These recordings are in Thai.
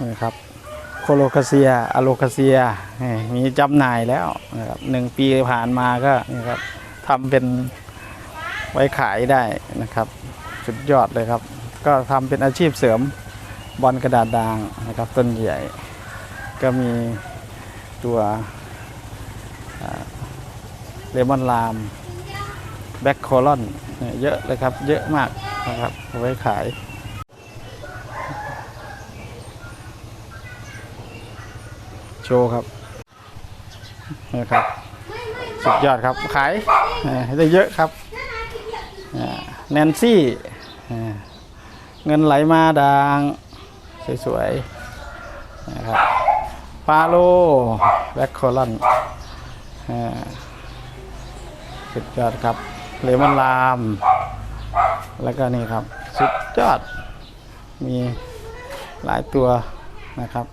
นี่ครับโคโลคาเซียอะโลคาเซียมีจำหน่ายแล้วนะครับหนึ่งปีผ่านมาก็นี่ครับทำเป็นไว้ขายได้นะครับ สุดยอดเลยครับ ก็ทำเป็นอาชีพเสริมบอลกระดาษด่างนะครับ ต้นใหญ่ ก็มีตัวเลมอนลามแบ็คโคลอนเยอะเลยครับ เยอะมากนะครับไว้ขาย ชว์ครับนี่ครับ สุดยอดครับ ขายได้เยอะครับแนนซี่ เงินไหลมาด่างสวยๆนะครับฟาโลแบ็คโคลอนสุดยอดครับเลมอนลาม แล้วก็นี่ครับ สุดยอด มีหลายตัวนะครับ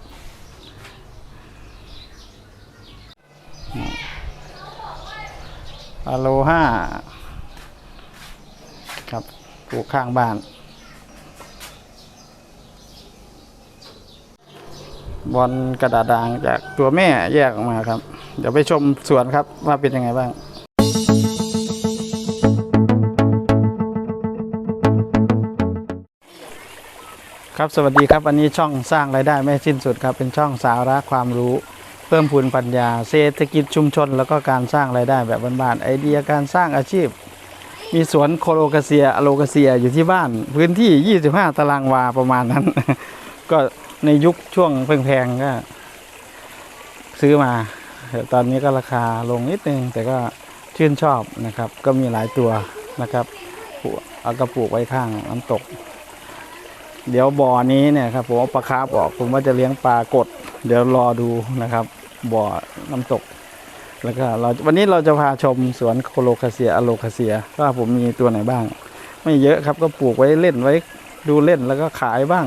อะโลห้าครับปลูกข้างบ้าน บอลกระดาษด่างจากตัวแม่แยกออกมาครับ เดี๋ยวไปชมสวนครับว่าเป็นยังไงบ้างครับสวัสดีครับ วันนี้ช่องสร้างรายได้ไม่สิ้นสุดครับ เป็นช่องสาระความรู้ เพิ่มพูนปัญญา เศรษฐกิจชุมชน แล้วก็การสร้างรายได้แบบบ้านๆไอเดียการสร้างอาชีพ มีสวนโคโลกาเซียอโลกาเซียอยู่ที่บ้าน พื้นที่ 25 ตารางวาประมาณนั้น ก็ในยุคช่วงแพงๆก็ ซื้อมา ตอนนี้ก็ราคาลงนิดนึง แต่ก็ชื่นชอบนะครับ ก็มีหลายตัวนะครับเอากระปูกไว้ข้างน้ำตก เดี๋ยวบ่อนี้เนี่ยครับผมเอาปลาคาร์ฟออกผมว่าจะเลี้ยงปลากด เดี๋ยวรอดูนะครับ บ่อน้ำตก แล้วก็เราวันนี้เราจะพาชมสวนโคโลคาเซียอโลคาเซียว่าผมมีตัวไหนบ้าง ไม่เยอะครับก็ปลูกไว้เล่นไว้ดูเล่นแล้วก็ขายบ้าง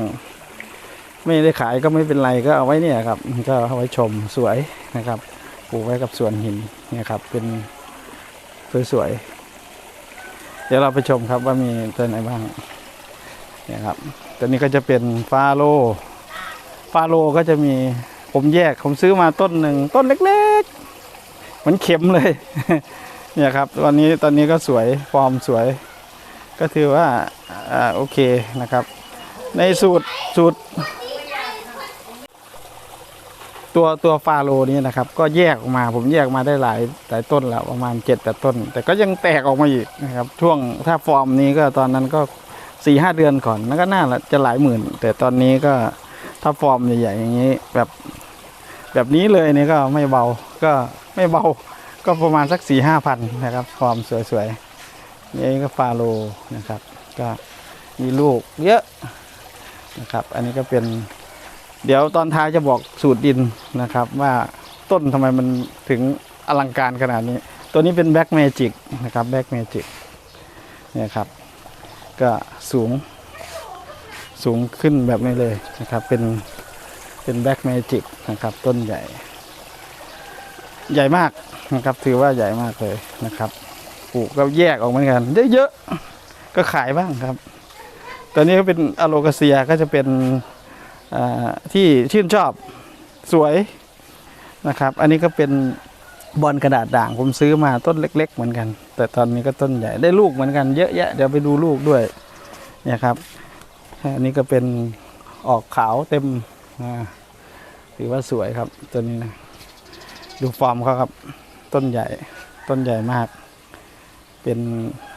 ไม่ได้ขายก็ไม่เป็นไรก็เอาไว้เนี่ยครับ ก็เอาไว้ชมสวยนะครับ ปลูกไว้กับสวนหินเนี่ยครับ เป็นสวยๆเดี๋ยวเราไปชมครับว่ามีตัวไหนบ้างเนี่ยครับตัวนี้ก็จะเป็นฟาโลฟาโลก็จะมี ผมแยกผมซื้อมาต้นหนึ่งต้นเล็กๆเหมือนเข็มเลย เนี่ยครับตอนนี้ตอนนี้ก็สวยฟอร์มสวย ก็ถือว่าอ่าโอเคนะครับ ในสูตรสูตร ตัวตัวฟาโลนี้นะครับ ก็แยกออกมาผมแยกมาได้หลายหลายต้นแล้วประมาณเจ็ดแปดต้น แต่ก็ยังแตกออกมาอีกนะครับ ช่วงถ้าฟอร์มนี้ก็ตอนนั้นก็สี่ห้าเดือนก่อนนั่นก็น่าจะหลายหมื่น แต่ตอนนี้ก็ถ้าฟอร์มใหญ่ๆอย่างนี้แบบ แบบนี้เลยนี่ก็ไม่เบาก็ไม่เบาก็ประมาณสักสี่ห้าพันนะครับฟอร์มสวยๆนี่ก็ฟาโลนะครับ ก็มีลูกเยอะนะครับ อันนี้ก็เป็น เดี๋ยวตอนท้ายจะบอกสูตรดินนะครับ ว่าต้นทำไมมันถึงอลังการขนาดนี้ ตัวนี้เป็นแบ็กเมจิกนะครับแบ็กเมจิกเนี่ยครับ ก็สูงสูงขึ้นแบบนี้เลยนะครับ เป็น เป็นแบ็กเมจิกนะครับต้นใหญ่ ใหญ่มากนะครับ ถือว่าใหญ่มากเลยนะครับปลูกก็แยกออกเหมือนกันเยอะๆก็ขายบ้างครับตัวนี้ก็เป็นอะโลกาเซียก็จะเป็นที่ชื่นชอบสวยนะครับ อันนี้ก็เป็นบอลกระดาษด่างผมซื้อมาต้นเล็ก ๆ เหมือนกัน แต่ตอนนี้ก็ต้นใหญ่ได้ลูกเหมือนกันเยอะแยะเดี๋ยวไปดูลูกด้วยเนี่ยครับ อันนี้ก็เป็นออกขาวเต็ม ถือว่าสวยครับตัวนี้นะดูฟอร์มเขาครับ ต้นใหญ่ต้นใหญ่มาก เป็น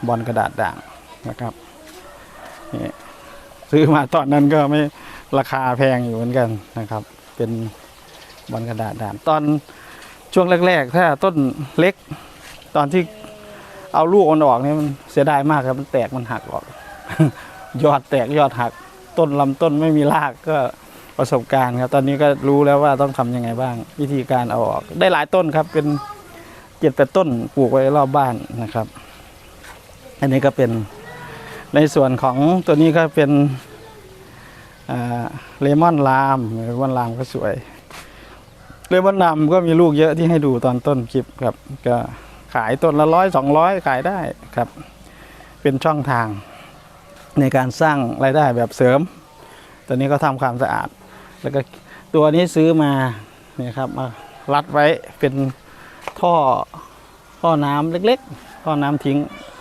บอลกระดาษด่างนะครับนี่ซื้อมาตอนนั้นก็ไม่ราคาแพงอยู่เหมือนกันนะครับ เป็นบอลกระดาษด่านตอนช่วงแรก ๆ ถ้าต้นเล็ก ตอนที่เอาลูกมันออกเนี่ยมันเสียดายมากครับมันแตกมันหักออก ยอดแตกยอดหัก ต้นลำต้นไม่มีรากก็ ประสบการณ์ครับ ตอนนี้ก็รู้แล้วว่าต้องทำยังไงบ้าง วิธีการเอาออก ได้หลายต้นครับ เป็นเจ็ดแปดต้นปลูกไว้รอบบ้านนะครับ อันนี้ก็เป็นในส่วนของตัวนี้ก็เป็นเลมอนลามเลมอนลามก็สวยเลมอนลามก็มีลูกเยอะที่ให้ดูตอนต้นคลิปครับ ก็ขายต้นละร้อยสองร้อยขายได้ครับ เป็นช่องทางในการสร้างรายได้แบบเสริม ตอนนี้ก็ทำความสะอาด แล้วก็ตัวนี้ซื้อมาเนี่ยครับมารัดไว้เป็นท่อท่อน้ำเล็กๆ ท่อน้ำทิ้ง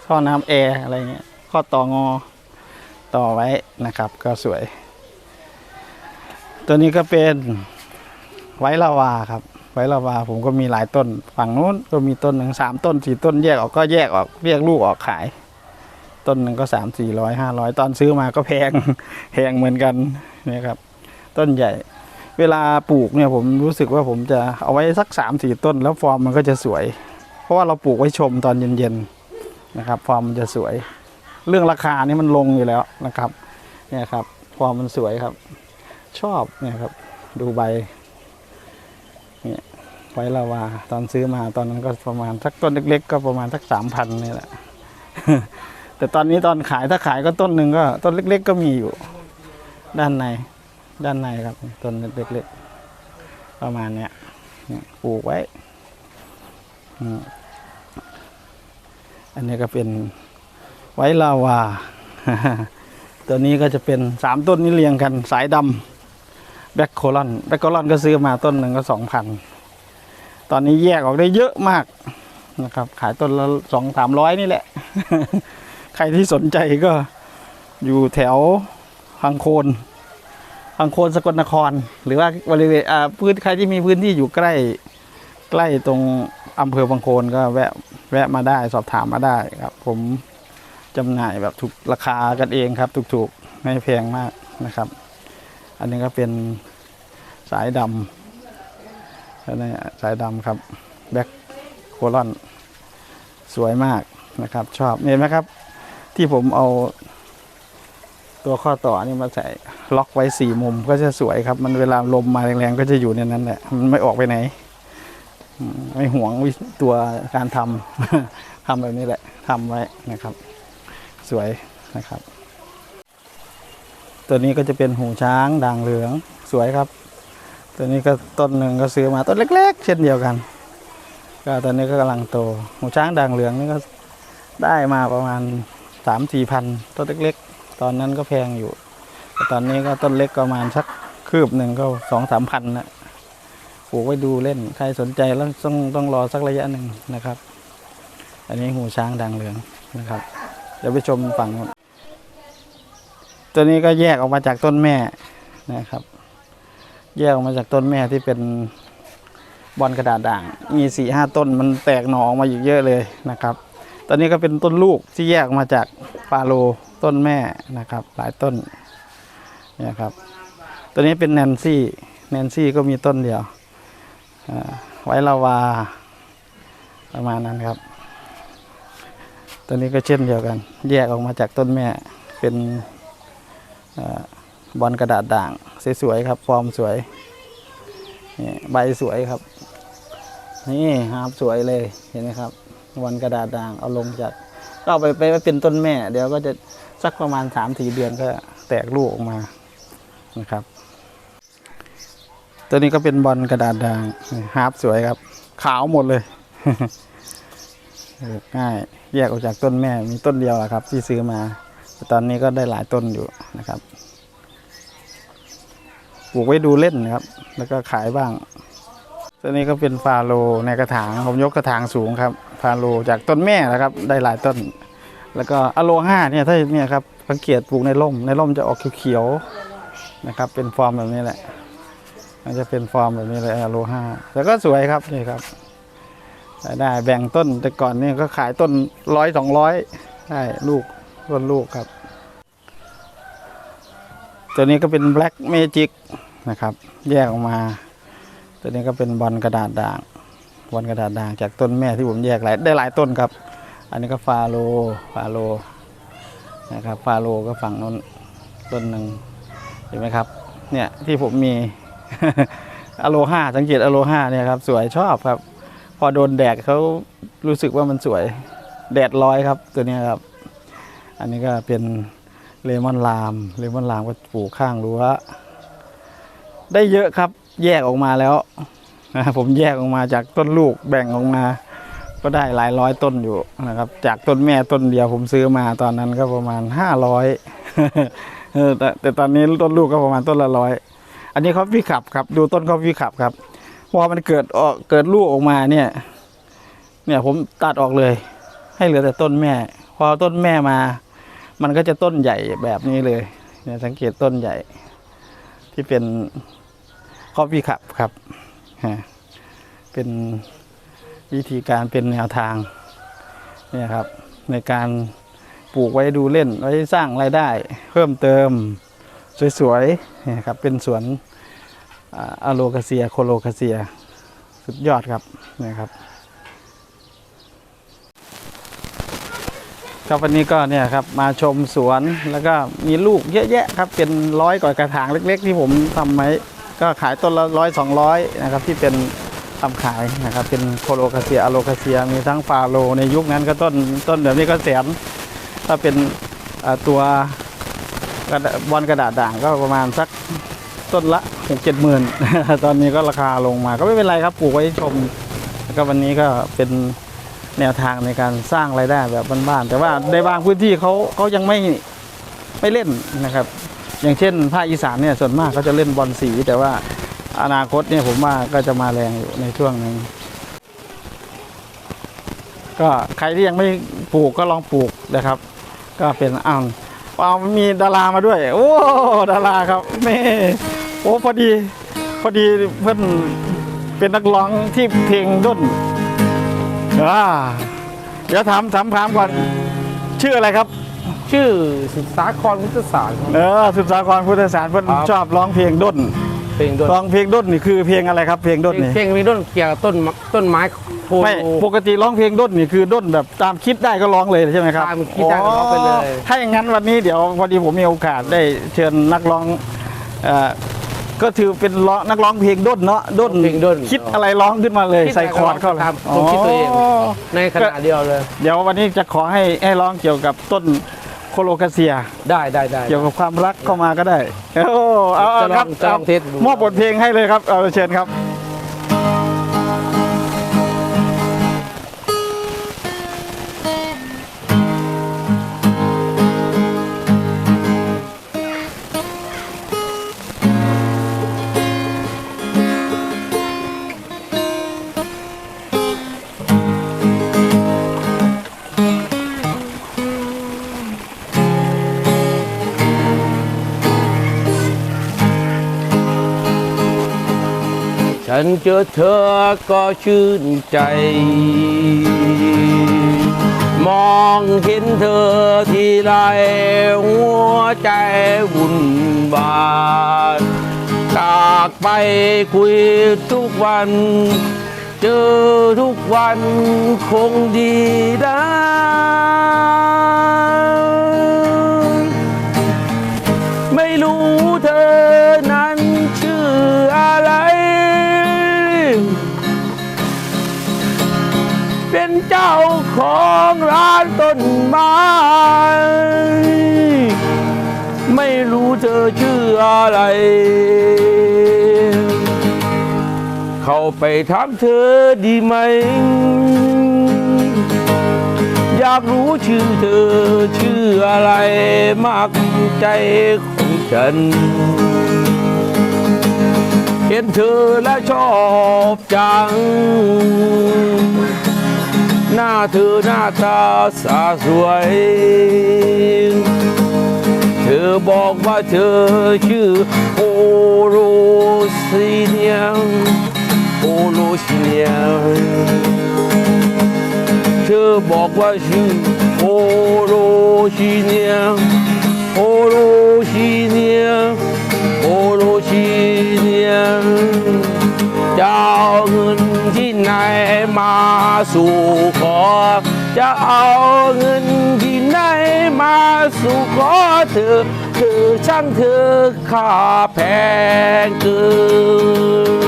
ท่อน้ำแอร์อะไรเงี้ยข้อต่องอต่อไว้นะครับ ก็สวย ตัวนี้ก็เป็นไว้ลาวาครับ ไว้ลาวาผมก็มีหลายต้น ฝั่งนู้นก็มีต้นหนึ่งสามต้นสี่ต้นแยกออกก็แยกออกแยกลูกออกขาย ต้นหนึ่งก็สามสี่ร้อยห้าร้อยตอนซื้อมาก็แพงแพงเหมือนกันนะครับ ต้นใหญ่ เวลาปลูกเนี่ยผมรู้สึกว่าผมจะเอาไว้สักสามสี่ต้น แล้วฟอร์มมันก็จะสวย เพราะว่าเราปลูกไว้ชมตอนเย็นๆนะครับ ฟอร์มมันจะสวย เรื่องราคานี่มันลงอยู่แล้วนะครับ เนี่ยครับ ฟอร์มมันสวยครับ ชอบเนี่ยครับ ดูใบเนี่ยไว้ลาวาตอนซื้อมาตอนนั้นก็ประมาณสักต้นเล็กๆ ก็ประมาณสักสามพันนี่แหละแต่ตอนนี้ตอนขายถ้าขายก็ต้นหนึ่งก็ต้นเล็ก ๆ ก็มีอยู่ ด้านใน ด้านในครับต้นเล็กๆประมาณเนี้ยปลูกไว้อันนี้ก็เป็นไว้ลาวา ตัวนี้ก็จะเป็นสามต้นนี้เรียงกันสายดำแบ็คโคลอนแบ็คโคลอนก็ซื้อมาต้นหนึ่งก็สองพันตอนนี้แยกออกได้เยอะมากนะครับ ขายต้นละสองสามร้อยนี่แหละ ใครที่สนใจก็อยู่แถวพังโคน พังโคนสกลนคร หรือว่าบริเวณพื้นใครที่มีพื้นที่อยู่ใกล้ใกล้ตรงอำเภอพังโคนก็แวะแวะมาได้สอบถามมาได้ครับ ผมจำหน่ายแบบถูกราคากันเองครับ ถูกๆไม่แพงมากนะครับ อันนี้ก็เป็นสายดำอันนี้สายดำครับแบ็คโคลอนสวยมากนะครับ ชอบเห็นไหมครับ ที่ผมเอา ตัวข้อต่อนี่มาใส่ล็อกไว้สี่มุมก็จะสวยครับ มันเวลาลมมาแรงๆก็จะอยู่ในนั้นแหละ มันไม่ออกไปไหน ไม่หวงวิตัวการทำทำแบบนี้แหละทำไว้นะครับ สวยนะครับ ตัวนี้ก็จะเป็นหูช้างด่างเหลืองสวยครับ ตัวนี้ก็ต้นหนึ่งก็ซื้อมาต้นเล็ก ๆ เช่นเดียวกันก็ตอนนี้ก็กำลังโต หูช้างด่างเหลืองนี่ก็ได้มาประมาณสามสี่พันต้นเล็กๆ ตอนนั้นก็แพงอยู่แต่ตอนนี้ก็ต้นเล็กประมาณสักคืบหนึ่งก็สองสามพันนะปลูกไว้ดูเล่น ใครสนใจแล้วต้องต้องรอสักระยะหนึ่งนะครับ อันนี้หูช้างด่างเหลืองนะครับ เดี๋ยวไปชมฝั่งต้นตัวนี้ก็แยกออกมาจากต้นแม่นะครับ แยกออกมาจากต้นแม่ที่เป็นบอลกระดาษด่าง มีสี่ห้าต้นมันแตกหน่อออกมาอยู่เยอะเลยนะครับ ตอนนี้ก็เป็นต้นลูกที่แยกออกมาจากฟาโล ต้นแม่นะครับ หลายต้นเนี่ยครับ ตัวนี้เป็นแนนซี่ แนนซี่ก็มีต้นเดียว ไว้ลาวาประมาณนั้นครับ ตัวนี้ก็เช่นเดียวกัน แยกออกมาจากต้นแม่ เป็นอบอลกระดาษด่าง สวยๆครับ ฟอร์มสวย ใบสวยครับ นี่ฮาบสวยเลย เห็นไหมครับ บอลกระดาษด่าง เอาลงจากก็เอาไปไปเป็นต้นแม่ เดี๋ยวก็จะ สักประมาณสามสี่เดือนก็แตกลูกออกมานะครับ ตัวนี้ก็เป็นบอลกระดาษด่างนี่ฮาบสวยครับ ขาวหมดเลยง่ายแยกออกจากต้นแม่มีต้นเดียวอะครับ ที่ซื้อมาแต่ตอนนี้ก็ได้หลายต้นอยู่นะครับปลูกไว้ดูเล่นนะครับ แล้วก็ขายบ้าง ตัวนี้ก็เป็นฟาโลในกระถาง ผมยกกระถางสูงครับ ฟาโลจากต้นแม่นะครับ ได้หลายต้น แล้วก็อะโลห้าเนี่ยถ้าเนี่ยครับสังเกตปลูกในร่ม ในร่มจะออกเขียวๆนะครับ เป็นฟอร์มแบบนี้แหละมันจะเป็นฟอร์มแบบนี้เลยอะโลห้าแล้วก็สวยครับนี่ครับได้แบ่งต้นแต่ก่อนนี่ก็ขายต้นร้อยสองร้อยได้ลูกต้นลูกครับ ตัวนี้ก็เป็น Black Magic นะครับ แยกออกมา ตัวนี้ก็เป็นบอลกระดาษด่างบอลกระดาษด่างจากต้นแม่ที่ผมแยกหลายได้หลายต้นครับ อันนี้ก็ฟาโลฟาโลนะครับฟาโลก็ฝั่งนู้นต้นหนึ่งเห็นไหมครับ เนี่ยที่ผมมีอโลห้าสังเกตอโลห้าเนี่ยครับสวยชอบครับ พอโดนแดดเขารู้สึกว่ามันสวยแดดร้อยครับตัวนี้ครับ อันนี้ก็เป็นเลมอนลามเลมอนลามก็ปลูกข้างรั้วได้เยอะครับ แยกออกมาแล้วผมแยกออกมาจากต้นลูกแบ่งออกมา ก็ได้หลายร้อยต้นอยู่นะครับ จากต้นแม่ต้นเดียวผมซื้อมาตอนนั้นก็ประมาณห้าร้อยแต่แต่ตอนนี้ต้นลูกก็ประมาณต้นละร้อยอันนี้เขาพี่ขับครับ ดูต้นเขาพี่ขับครับพอมันเกิดออกเกิดลูกออกมาเนี่ย เนี่ยผมตัดออกเลย ให้เหลือแต่ต้นแม่ พอต้นแม่มา มันก็จะต้นใหญ่แบบนี้เลย เนี่ยสังเกตต้นใหญ่ ที่เป็นข้อพี่ขับครับฮะเป็น วิธีการเป็นแนวทางเนี่ยครับในการปลูกไว้ดูเล่นไว้สร้างรายได้ เพิ่มเติมสวยๆเนี่ยครับเป็นสวนอะโลคาเซียโคโลคาเซีย สุดยอดครับเนี่ยครับครับวันนี้ก็เนี่ยครับมาชมสวนแล้วก็มีลูกเยอะแยะครับเป็นร้อยกว่ากระถางเล็ก ๆ ที่ผมทำไว้ก็ขายต้นละร้อยสองร้อยนะครับที่เป็น ทำขายนะครับ เป็นโคโลคาเซียอะโลคาเซีย มีทั้งฟาโลในยุคนั้นก็ต้นต้นแบบนี้ก็แสนถ้าเป็นตัวบอลกระดาษด่างก็ประมาณสักต้นละหกเจ็ดหมื่นตอนนี้ก็ราคาลงมา ก็ไม่เป็นไรครับปลูกไว้ชมแล้วก็วันนี้ก็เป็นแนวทางในการสร้างรายได้แบบบ้านๆแต่ว่าในบางพื้นที่เขาเขายังไม่ไม่เล่นนะครับ อย่างเช่นภาคอีสานเนี่ยส่วนมากเขาจะเล่นบอลสีแต่ว่า อนาคตเนี่ยผมว่าก็จะมาแรงอยู่ในช่วงหนึงก็ใครที่ยังไม่ปลูกก็ลองปลูกนะครับ ก็เป็นอ้าวเอามีดารามาด้วย โอ้ดาราครับนี่โอ้พอดี พอดีเพื่อนเป็นนักร้องที่เพลงด้นอ่าเดี๋ยวถามถามถามก่อนชื่ออะไรครับ ชื่อสุดสาครพุทธศาสตร์ครับเออสุดสากรพุทธศาสตร์เพื่อนครับชอบร้องเพลงด้น เพลงด้นร้องเพลงด้นนี่คือเพลงอะไรครับเพลงด้นนี่เพลงมีด้นเกี่ยวกับต้นมะต้นไม้โพไม่ปกติร้องเพลงด้นนี่คือด้นแบบตามคิดได้ก็ร้องเลยใช่ไหมครับตามคิดได้ก็ร้องไปเลยถ้าอย่างนั้นวันนี้เดี๋ยวพอดีผมมีโอกาสได้เชิญนักร้องเอ่อก็ถือเป็นร้องนักร้องเพลงด้นเนาะด้นเพลงด้นคิดอะไรร้องขึ้นมาเลยคิดใส่คอร์ดเข้าตามความคิดตัวเองอ๋อในขณะเดียวเลย เดี๋ยววันนี้จะขอให้ให้ร้องเกี่ยวกับต้น โคโลคาเซีย ได้ได้ได้ เกี่ยวกับความรักเข้ามาก็ได้ โอ้ เอาเอาจะลองครับจะลองเทสดู มอบบทเพลงให้เลยครับ เอาเชิญครับ ฉันเจอเธอก็ชื่นใจ มองเห็นเธอทีไรหัวใจวุ่นวายจากไปคุยทุกวัน เจอทุกวันคงดีได้ เป็นเจ้าของร้านต้นไม้ ไม่รู้เธอชื่ออะไร เข้าไปถามเธอดีไหม อยากรู้ชื่อเธอชื่ออะไรมากใจของฉันเห็นเธอแล้วชอบจัง หน้าเธอหน้าตาสาสวย เธอบอกว่าเธอชื่อโอโรซีเนียมโอโรซีเนียมเธอบอกว่าชื่อโอโรชิเนียโอโรชิเนียโอโรชิเนีย จะเอาเงินที่ไหนมาสู่ขอ จะเอาเงินที่ไหนมาสู่ขอเธอเธอช่างเธอค่าแพงเกิ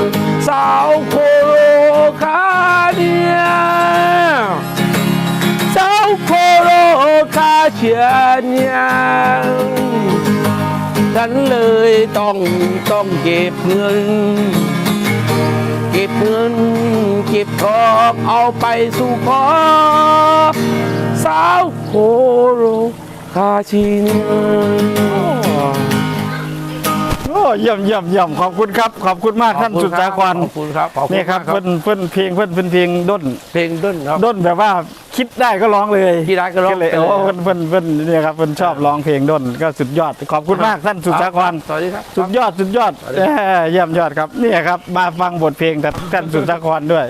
นสาวโคโรคาเนียสาวโคโรคาเชียเนียฉันเลยต้องต้องเก็บเงิน ก็บเงินเก็บทองเอาไปสู่ขอสาวโคโรคาชินียโอ้ เยี่ยมเยี่ยมเยี่ยมขอบคุณครับ ขอบคุณมากท่านสุดสาครขอบคุณครับขอบคุณนี่ครับมากเพิ่นเพิ่นเพลงเพิ่นเพิ่นเพลงด้นเพลงด้นครับด้นแบบว่าคิดได้ก็ร้องเลยคิดได้ก็ร้องเลยไปเลยโอ้เพิ่นเพิ่นเพิ่นเนี่ยครับเพิ่นชอบร้องเพลงด้นก็สุดยอด ขอบคุณมากท่านสุดสาครสวัสดีครับสุดยอดสุดยอดสวัสดีเอ้ยเยี่ยมยอดครับนี่ครับมาฟังบทเพลงจากท่านสุดสาครด้วย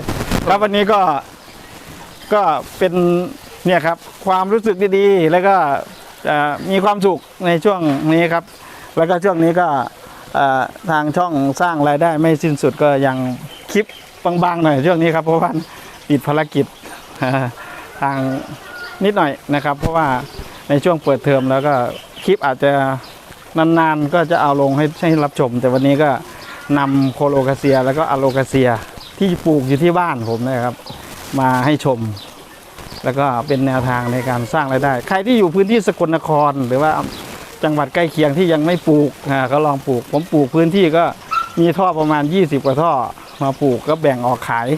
ครับวันนี้ก็ก็เป็นเนี่ยครับความรู้สึกดีๆ แล้วก็เอ่อมีความสุขในช่วงนี้ครับ แล้วก็ช่วงนี้ก็เอ่อ ทางช่องสร้างรายได้ไม่สิ้นสุดก็ยังคลิปบางๆหน่อยช่วงนี้ครับ เพราะว่าติดภารกิจทางนิดหน่อยนะครับ เพราะว่าในช่วงเปิดเทอมแล้วก็คลิปอาจจะนานๆก็จะเอาลงให้ให้รับชม แต่วันนี้ก็นำโคโลกาเซียแล้วก็อะโลกาเซียที่ปลูกอยู่ที่บ้านผมนะครับ มาให้ชม แล้วก็เป็นแนวทางในการสร้างรายได้ ใครที่อยู่พื้นที่สกลนครหรือว่า จังหวัดใกล้เคียงที่ยังไม่ปลูกอ่าก็ลองปลูก ผมปลูกพื้นที่ก็มีท่อประมาณ 20 กว่าท่อมาปลูกก็แบ่งออกขาย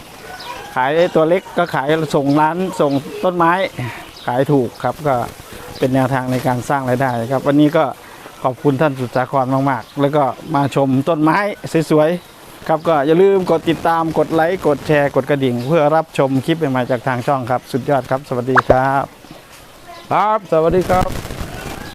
ขายตัวเล็กก็ขายส่งร้านส่งต้นไม้ขายถูกครับก็เป็นแนวทางในการสร้างรายได้ครับ วันนี้ก็ขอบคุณท่านสุดสาครมากๆ แล้วก็มาชมต้นไม้สวยๆครับก็อย่าลืมกดติดตามกดไลค์กดแชร์กดกระดิ่ง เพื่อรับชมคลิปใหม่ๆจากทางช่องครับ สุดยอดครับ สวัสดีครับ ครับสวัสดีครับ